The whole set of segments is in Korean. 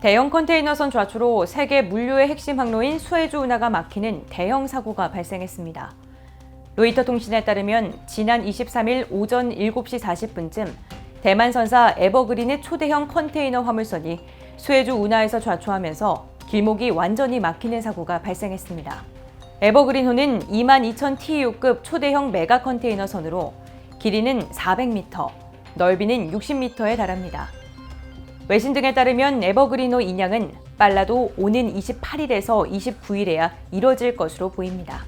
대형 컨테이너선 좌초로 세계 물류의 핵심 항로인 수에즈 운하가 막히는 대형 사고가 발생했습니다. 로이터 통신에 따르면 지난 23일 오전 7시 40분쯤 대만 선사 에버그린의 초대형 컨테이너 화물선이 수에즈 운하에서 좌초하면서 길목이 완전히 막히는 사고가 발생했습니다. 에버그린호는 22,000 TEU급 초대형 메가 컨테이너 선으로 길이는 400m, 넓이는 60m에 달합니다. 외신 등에 따르면 에버그린호 인양은 빨라도 오는 28일에서 29일에야 이뤄질 것으로 보입니다.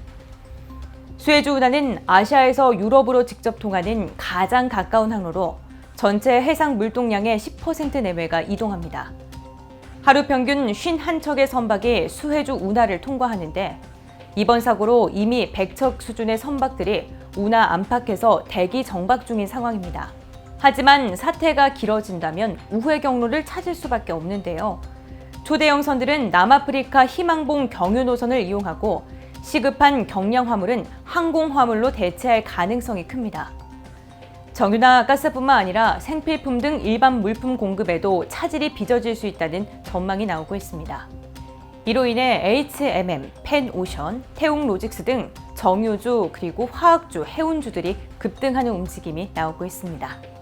수에즈 운하는 아시아에서 유럽으로 직접 통하는 가장 가까운 항로로 전체 해상 물동량의 10% 내외가 이동합니다. 하루 평균 51척의 선박이 수해주 운하를 통과하는데 이번 사고로 이미 100척 수준의 선박들이 운하 안팎에서 대기 정박 중인 상황입니다. 하지만 사태가 길어진다면 우회 경로를 찾을 수밖에 없는데요. 초대형 선들은 남아프리카 희망봉 경유 노선을 이용하고 시급한 경량 화물은 항공 화물로 대체할 가능성이 큽니다. 정유나 가스뿐만 아니라 생필품 등 일반 물품 공급에도 차질이 빚어질 수 있다는 전망이 나오고 있습니다. 이로 인해 HMM, 펜오션, 태웅 로직스 등 정유주 그리고 화학주, 해운주들이 급등하는 움직임이 나오고 있습니다.